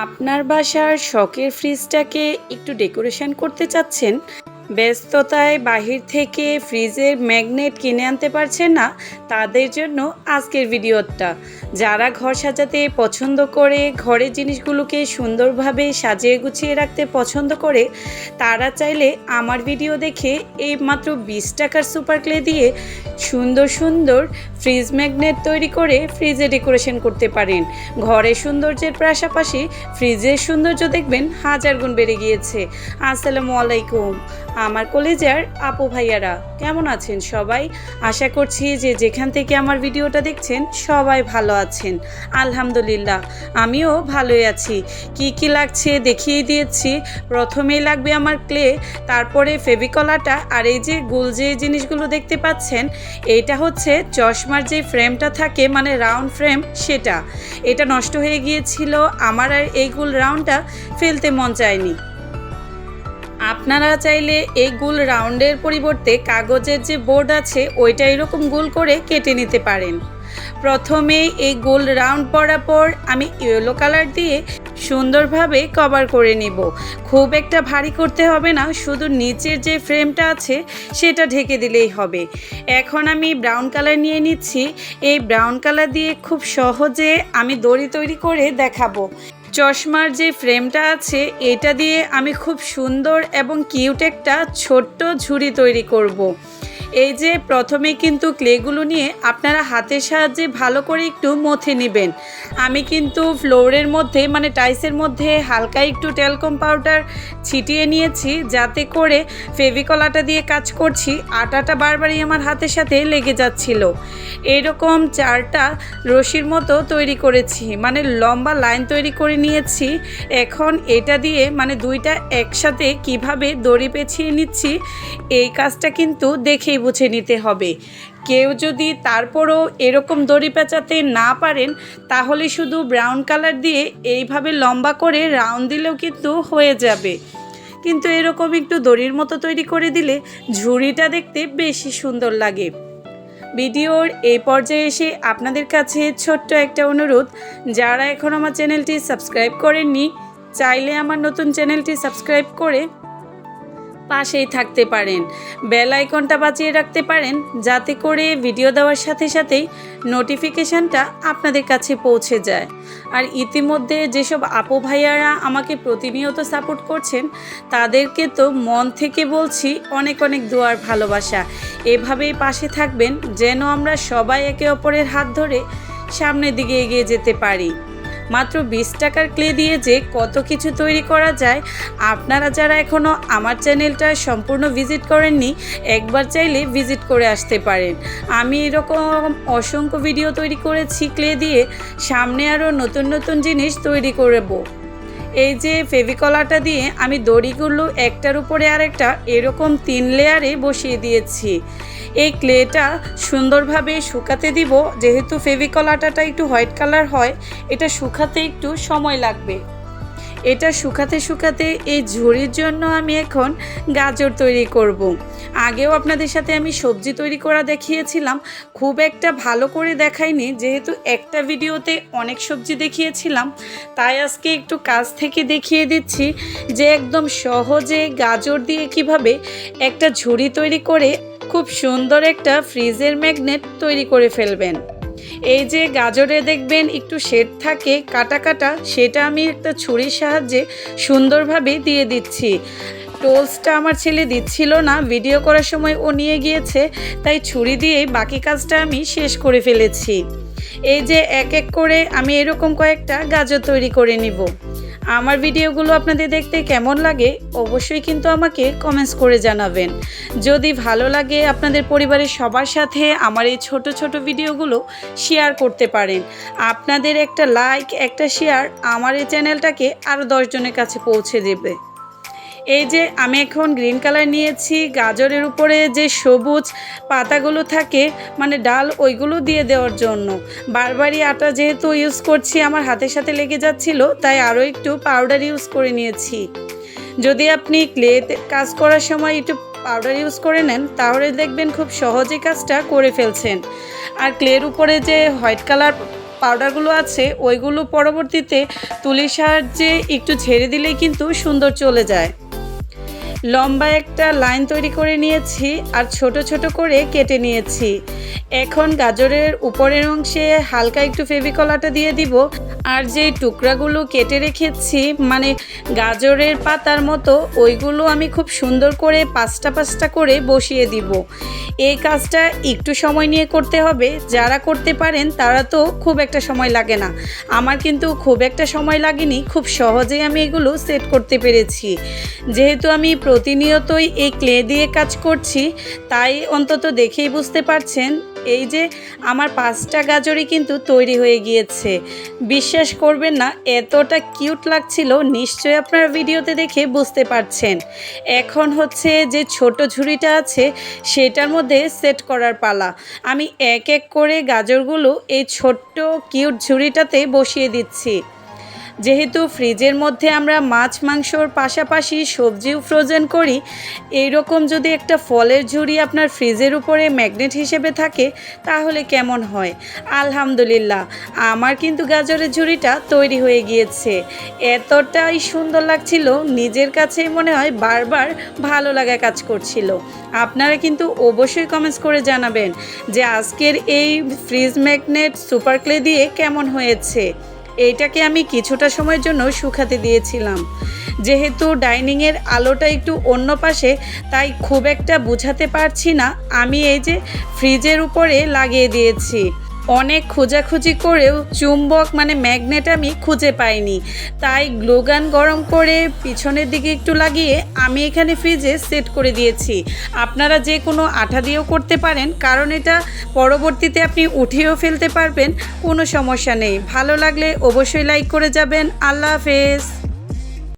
আপনার বাসার শখের ফ্রিজটাকে একটু ডেকোরেশন করতে চাচ্ছেন? ব্যস্ততায় বাহির থেকে ফ্রিজের ম্যাগনেট কিনে আনতে পারছেন না? তাদের জন্য আজকের ভিডিওটা। যারা ঘর সাজাতে পছন্দ করে, ঘরের জিনিসগুলোকে সুন্দরভাবে সাজিয়ে গুছিয়ে রাখতে পছন্দ করে, তারা চাইলে আমার ভিডিও দেখে এই মাত্র বিশ টাকার সুপার ক্লে দিয়ে সুন্দর সুন্দর ফ্রিজ ম্যাগনেট তৈরি করে ফ্রিজে ডেকোরেশন করতে পারেন। ঘরের সৌন্দর্যের পাশাপাশি ফ্রিজের সৌন্দর্য দেখবেন হাজার গুণ বেড়ে গিয়েছে। আসসালামু আলাইকুম। আমার কলেজার আপু ভাইয়ারা, কেমন আছেন সবাই? আশা করছি যে যেখান থেকে আমার ভিডিওটা দেখছেন সবাই ভালো আছেন। আলহামদুলিল্লাহ, আমিও ভালোই আছি। কি কি লাগছে দেখিয়ে দিয়েছি। প্রথমেই লাগবে আমার ক্লে, তারপরে ফেভিকলাটা, আর এই যে গোল যে জিনিসগুলো দেখতে পাচ্ছেন, এইটা হচ্ছে চশমার যে ফ্রেমটা থাকে মানে রাউন্ড ফ্রেম সেটা। এটা নষ্ট হয়ে গিয়েছিল, আমার আর এই গোল রাউন্ডটা ফেলতে মন চায়নি। আপনারা চাইলে এই গোল রাউন্ডের পরিবর্তে কাগজের যে বোর্ড আছে, ওইটা এরকম গোল করে কেটে নিতে পারেন। প্রথমে এই গোল রাউন্ড পরার পর আমি ইয়েলো কালার দিয়ে সুন্দরভাবে কভার করে নিব। খুব একটা ভারী করতে হবে না, শুধু নিচের যে ফ্রেমটা আছে, সেটা ঢেকে দিলেই হবে। এখন আমি ব্রাউন কালার নিয়ে নিচ্ছি। এই ব্রাউন কালার দিয়ে খুব সহজে আমি দড়ি তৈরি করে দেখাবো। চশমার যে ফ্রেমটা আছে, এটা দিয়ে আমি খুব সুন্দর এবং কিউট একটা ছোট্ট ঝুড়ি তৈরি করব। এই যে প্রথমে কিন্তু ক্লেগুলো নিয়ে আপনারা হাতের সাহায্যে ভালো করে একটু মথে নেবেন। আমি কিন্তু ফ্লোরের মধ্যে মানে টাইসের মধ্যে হালকা একটু টেলকম পাউডার ছিটিয়ে নিয়েছি, যাতে করে ফেভিকলাটা দিয়ে কাজ করছি, আটাটা বারবারই আমার হাতের সাথে লেগে যাচ্ছিল। এরকম চারটা রশির মতো তৈরি করেছি মানে লম্বা লাইন তৈরি করে নিয়েছি। এখন এটা দিয়ে মানে দুইটা একসাথে কীভাবে দড়ি পেঁচিয়ে নিচ্ছি, এই কাজটা কিন্তু দেখেই বুঝে নিতে হবে। কেউ যদি তারপরও এরকম দড়ি পেঁচাতে না পারেন, তাহলে শুধু ব্রাউন কালার দিয়ে এইভাবে লম্বা করে রাউন্ড দিলেও কিন্তু হয়ে যাবে। কিন্তু এরকম একটু দড়ির মতো তৈরি করে দিলে ঝুড়িটা দেখতে বেশি সুন্দর লাগে। ভিডিওর এই পর্যায়ে এসে আপনাদের কাছে ছোট্ট একটা অনুরোধ, যারা এখন আমার চ্যানেলটি সাবস্ক্রাইব করেননি, চাইলে আমার নতুন চ্যানেলটি সাবস্ক্রাইব করে পাশেই থাকতে পারেন। বেল আইকনটা বাঁচিয়ে রাখতে পারেন, যাতে করে ভিডিও দেওয়ার সাথে সাথেই নোটিফিকেশানটা আপনাদের কাছে পৌঁছে যায়। আর ইতিমধ্যে যেসব আপু ভাইয়ারা আমাকে প্রতিনিয়ত সাপোর্ট করছেন, তাদেরকে তো মন থেকে বলছি অনেক অনেক দোয়ার ভালোবাসা। এভাবেই পাশে থাকবেন, যেন আমরা সবাই একে অপরের হাত ধরে সামনের দিকে এগিয়ে যেতে পারি। মাত্র বিশ টাকার ক্লে দিয়ে যে কত কিছু তৈরি করা যায়, আপনারা যারা এখনও আমার চ্যানেলটা সম্পূর্ণ ভিজিট করেননি, একবার চাইলে ভিজিট করে আসতে পারেন। আমি এরকম অসংখ্য ভিডিও তৈরি করেছি ক্লে দিয়ে, সামনে আরও নতুন নতুন জিনিস তৈরি করব। এই যে ফেভিকলাটা দিয়ে আমি দড়িগুলো একটার উপরে আরেকটা এরকম তিন লেয়ারে বসিয়ে দিয়েছি। এই ক্লেটা সুন্দরভাবে শুকাতে দিব, যেহেতু ফেভিকল আটাটা একটু হোয়াইট কালার হয়, এটা শুকাতে একটু সময় লাগবে। এটা শুকাতে শুকাতে এই ঝুড়ির জন্য আমি এখন গাজর তৈরি করব। আগেও আপনাদের সাথে আমি সবজি তৈরি করা দেখিয়েছিলাম, খুব একটা ভালো করে দেখাইনি, যেহেতু একটা ভিডিওতে অনেক সবজি দেখিয়েছিলাম, তাই আজকে একটু কাজ থেকে দেখিয়ে দিচ্ছি যে একদম সহজে গাজর দিয়ে কীভাবে একটা ঝুড়ি তৈরি করে খুব সুন্দর একটা ফ্রিজের ম্যাগনেট তৈরি করে ফেলবেন এই যে গাজরে দেখবেন একটু শেড থাকে, কাটা কাটা, সেটা আমি একটা ছুরির সাহায্যে সুন্দরভাবে দিয়ে দিচ্ছি। টোলসটা আমার ছেলে দিচ্ছিল না ভিডিও করার সময় ও নিয়ে গিয়েছে, তাই ছুরি দিয়েই বাকি কাজটা আমি শেষ করে ফেলেছি। এই যে এক এক করে আমি এরকম কয়েকটা গাজর তৈরি করে নিব। আমার ভিডিওগুলো আপনাদের দেখতে কেমন লাগে অবশ্যই কিন্তু আমাকে কমেন্টস করে জানাবেন। যদি ভালো লাগে আপনাদের পরিবারের সবার সাথে আমার এই ছোট ছোট ভিডিওগুলো শেয়ার করতে পারেন। আপনাদের একটা লাইক একটা শেয়ার আমার এই চ্যানেলটাকে আরও দশজনের কাছে পৌঁছে দেবে। এই যে আমি এখন গ্রিন কালার নিয়েছি, গাজরের উপরে যে সবুজ পাতাগুলো থাকে মানে ডাল ওইগুলো দিয়ে দেওয়ার জন্য। বারবারই আটা যেহেতু ইউজ করছি, আমার হাতের সাথে লেগে যাচ্ছিল, তাই আরও একটু পাউডার ইউজ করে নিয়েছি। যদি আপনি ক্লেতে কাজ করার সময় একটু পাউডার ইউজ করে নেন, তাহলে দেখবেন খুব সহজে কাজটা করে ফেলছেন। আর ক্লের উপরে যে হোয়াইট কালার পাউডারগুলো আছে, ওইগুলো পরবর্তীতে তুলির সাহায্যে একটু ছেড়ে দিলেই কিন্তু সুন্দর চলে যায়। লম্বা একটা লাইন তৈরি করে নিয়েছি আর ছোট ছোট করে কেটে নিয়েছি। এখন গাজরের উপরের অংশে হালকা একটু ফেভিকলাটা দিয়ে দিব। আর যে টুকরাগুলো কেটে রেখেছি মানে গাজরের পাতার মতো, ওইগুলো আমি খুব সুন্দর করে পাঁচটা পাঁচটা করে বসিয়ে দিব। এই কাজটা একটু সময় নিয়ে করতে হবে। যারা করতে পারেন, তারা তো খুব একটা সময় লাগে না। আমার কিন্তু খুব একটা সময় লাগেনি। খুব সহজেই আমি এগুলো সেট করতে পেরেছি। যেহেতু আমি প্রতিনিয়তই এই ক্লে দিয়ে কাজ করছি, তাই অন্তত দেখেই বুঝতে পারছেন, এই যে আমার পাঁচটা গাজরই কিন্তু তৈরি হয়ে গিয়েছে। বিশ্বাস করবেন না, এতটা কিউট লাগছিল, নিশ্চয়ই আপনার ভিডিওতে দেখে বুঝতে পারছেন। এখন হচ্ছে যে ছোট ঝুড়িটা আছে, সেটার মধ্যে সেট করার পালা। আমি এক এক করে গাজরগুলো এই ছোট্ট কিউট ঝুড়িটাতে বসিয়ে দিচ্ছি। যেহেতু ফ্রিজের মধ্যে আমরা মাছ, মাংসর পাশাপাশি সবজিও ফ্রোজেন করি এই রকম যদি একটা ফলের ঝুড়ি আপনার ফ্রিজের উপরে ম্যাগনেট হিসেবে থাকে, তাহলে কেমন হয়? আলহামদুলিল্লাহ, আমার কিন্তু গাজরের ঝুড়িটা তৈরি হয়ে গিয়েছে। এতটাই সুন্দর লাগছিল, নিজের কাছেই মনে হয় বারবার ভালো লাগা কাজ করছিল। আপনারা কিন্তু অবশ্যই কমেন্টস করে জানাবেন যে আজকের এই ফ্রিজ ম্যাগনেট সুপার ক্লে দিয়ে কেমন হয়েছে। এইটাকে আমি কিছুটা সময়ের জন্য শুকাতে দিয়েছিলাম। যেহেতু ডাইনিংয়ের আলোটা একটু অন্য পাশে, তাই খুব একটা বুঝাতে পারছি না। আমি এই যে ফ্রিজের উপরে লাগিয়ে দিয়েছি। অনেক খোঁজাখুঁজি করেও চুম্বক মানে ম্যাগনেট আমি খুঁজে পাইনি। তাই গ্লোগান গরম করে পিছনের দিকে একটু লাগিয়ে আমি এখানে ফ্রিজে সেট করে দিয়েছি। আপনারা যে কোনো আঠা দিয়েও করতে পারেন, কারণ এটা পরবর্তীতে আপনি উঠিয়েও ফেলতে পারবেন, কোনো সমস্যা নেই। ভালো লাগলে অবশ্যই লাইক করে যাবেন। আল্লাহ হাফেজ।